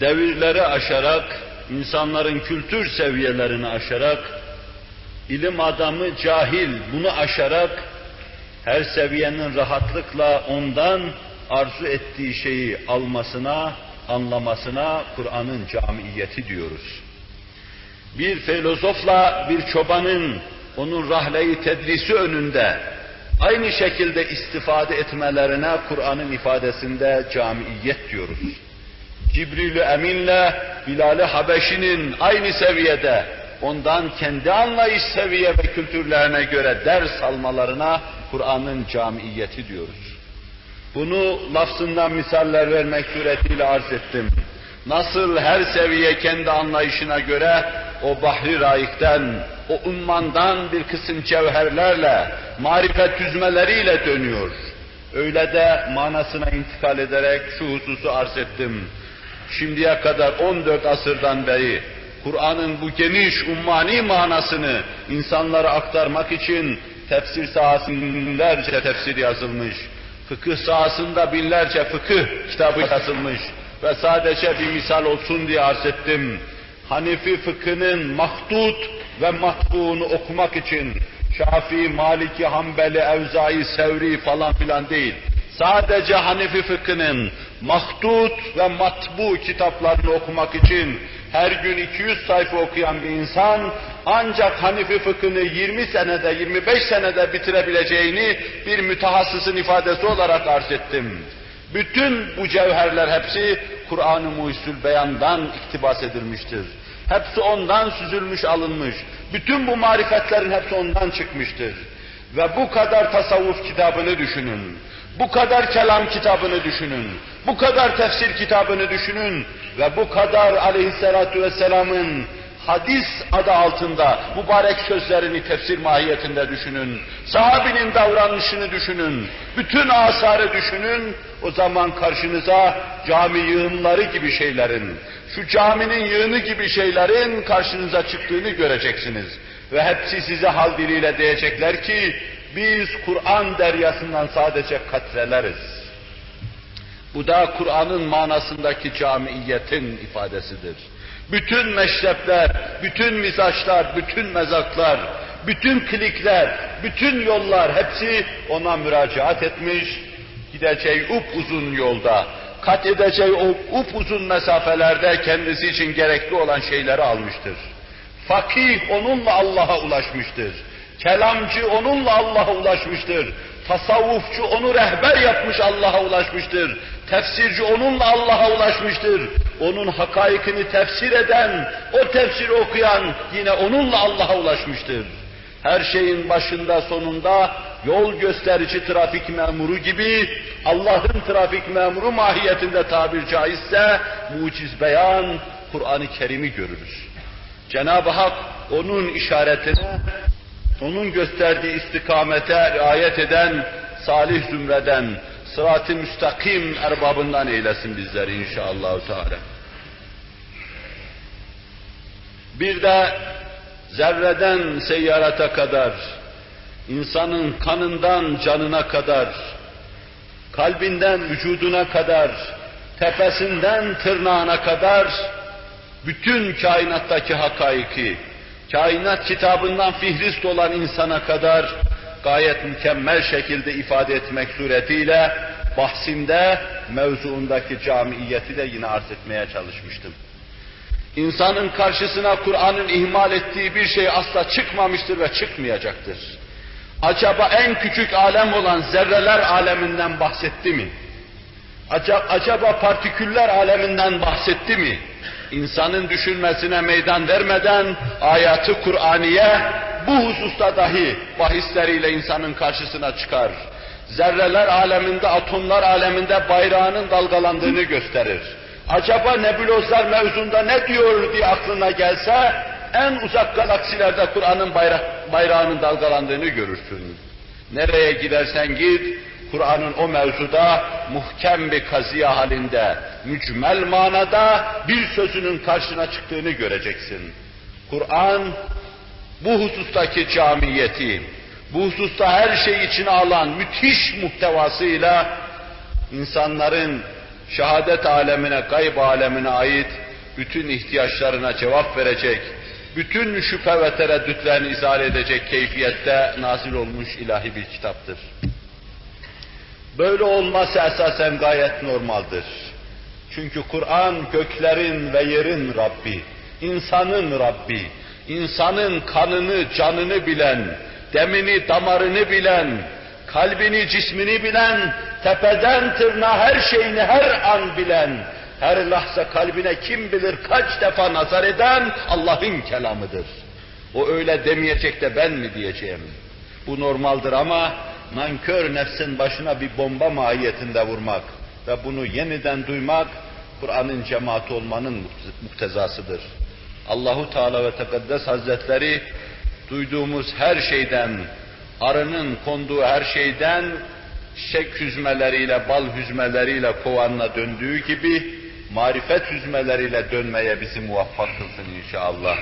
devirleri aşarak, insanların kültür seviyelerini aşarak, ilim adamı cahil bunu aşarak, her seviyenin rahatlıkla ondan arzu ettiği şeyi almasına, anlamasına Kur'an'ın camiyeti diyoruz. Bir filozofla bir çobanın onun rahleyi tedrisi önünde aynı şekilde istifade etmelerine Kur'an'ın ifadesinde camiyet diyoruz. Cibril-i Emin'le Bilal-i Habeşi'nin aynı seviyede ondan kendi anlayış seviye ve kültürlerine göre ders almalarına Kur'an'ın camiyeti diyoruz. Bunu lafzından misaller vermek suretiyle arz ettim. Nasıl her seviye kendi anlayışına göre o bahri raikten, o ummandan bir kısım cevherlerle, marifet yüzmeleriyle dönüyor. Öyle de manasına intikal ederek şu hususu arz ettim. Şimdiye kadar 14 asırdan beri Kur'an'ın bu geniş ummani manasını insanlara aktarmak için tefsir sahasında tefsir yazılmış. Fıkıh sahasında binlerce fıkıh kitabı yazılmış ve sadece bir misal olsun diye arz ettim. Hanefi fıkhının mahdut ve matbuğunu okumak için Şafii, Maliki, Hanbeli, Evzai, Sevri falan filan değil. Sadece Hanefi fıkhının mahdut ve matbu kitaplarını okumak için her gün 200 sayfa okuyan bir insan ancak Hanifi fıkhını 20 senede, 25 senede bitirebileceğini bir mütehassısın ifadesi olarak arz ettim. Bütün bu cevherler hepsi Kur'an-ı Muhsul Beyan'dan iktibas edilmiştir. Hepsi ondan süzülmüş, alınmış. Bütün bu marifetlerin hepsi ondan çıkmıştır. Ve bu kadar tasavvuf kitabını düşünün. Bu kadar kelam kitabını düşünün. Bu kadar tefsir kitabını düşünün. Ve bu kadar aleyhissalatu vesselamın hadis adı altında mübarek sözlerini tefsir mahiyetinde düşünün. Sahabinin davranışını düşünün. Bütün asarı düşünün. O zaman karşınıza cami yığınları gibi şeylerin, şu caminin yığını gibi şeylerin karşınıza çıktığını göreceksiniz. Ve hepsi size hal diliyle diyecekler ki, biz Kur'an deryasından sadece katreleriz. Bu da Kur'an'ın manasındaki camiiyetin ifadesidir. Bütün meşrepler, bütün mizaçlar, bütün mezaklar, bütün klikler, bütün yollar hepsi ona müracaat etmiş, gideceği uzun yolda, kat edeceği o uzun mesafelerde kendisi için gerekli olan şeyleri almıştır. Fakih onunla Allah'a ulaşmıştır. Kelamcı onunla Allah'a ulaşmıştır. Tasavvufçu onu rehber yapmış Allah'a ulaşmıştır. Tefsirci onunla Allah'a ulaşmıştır. Onun hakaikini tefsir eden, o tefsiri okuyan yine onunla Allah'a ulaşmıştır. Her şeyin başında sonunda yol gösterici trafik memuru gibi Allah'ın trafik memuru mahiyetinde tabir caizse muciz beyan Kur'an-ı Kerim'i görürüz. Cenab-ı Hak onun işaretine, onun gösterdiği istikamete riayet eden salih zümreden, sırat-ı müstakim erbabından eylesin bizleri inşallah. Teala. Bir de zerreden seyyarata kadar, insanın kanından canına kadar, kalbinden vücuduna kadar, tepesinden tırnağına kadar, bütün kainattaki hakaiki, kainat kitabından fihrist olan insana kadar gayet mükemmel şekilde ifade etmek suretiyle bahsinde mevzuundaki camiyeti de yine arz etmeye çalışmıştım. İnsanın karşısına Kur'an'ın ihmal ettiği bir şey asla çıkmamıştır ve çıkmayacaktır. Acaba en küçük alem olan zerreler aleminden bahsetti mi? Acaba partiküller aleminden bahsetti mi? İnsanın düşünmesine meydan vermeden ayatı Kur'aniye bu hususta dahi bahisleriyle insanın karşısına çıkar. Zerreler aleminde, atomlar aleminde bayrağının dalgalandığını gösterir. Acaba nebulozlar mevzunda ne diyor diye aklına gelse, en uzak galaksilerde Kur'an'ın bayrak, bayrağının dalgalandığını görürsün. Nereye gidersen git, Kur'an'ın o mevzuda muhkem bir kaziye halinde, mücmel manada bir sözünün karşına çıktığını göreceksin. Kur'an bu husustaki camiyeti, bu hususta her şey içine alan müthiş muhtevasıyla insanların şehadet alemine, gayb alemine ait bütün ihtiyaçlarına cevap verecek, bütün şüphe ve tereddütlerini izale edecek keyfiyette nazil olmuş ilahi bir kitaptır. Böyle olması esasen gayet normaldir. Çünkü Kur'an göklerin ve yerin Rabbi, insanın Rabbi, insanın kanını, canını bilen, demini, damarını bilen, kalbini, cismini bilen, tepeden tırnağa her şeyini her an bilen, her lahza kalbine kim bilir kaç defa nazar eden Allah'ın kelamıdır. O öyle demeyecek de ben mi diyeceğim? Bu normaldir ama nankör nefsin başına bir bomba mahiyetinde vurmak ve bunu yeniden duymak Kur'an'ın cemaati olmanın muktezasıdır. Allahu Teala ve Tekaddes Hazretleri duyduğumuz her şeyden, arının konduğu her şeyden şek hüzmeleriyle, bal hüzmeleriyle kovanına döndüğü gibi marifet hüzmeleriyle dönmeye bizi muvaffak kılsın inşallah.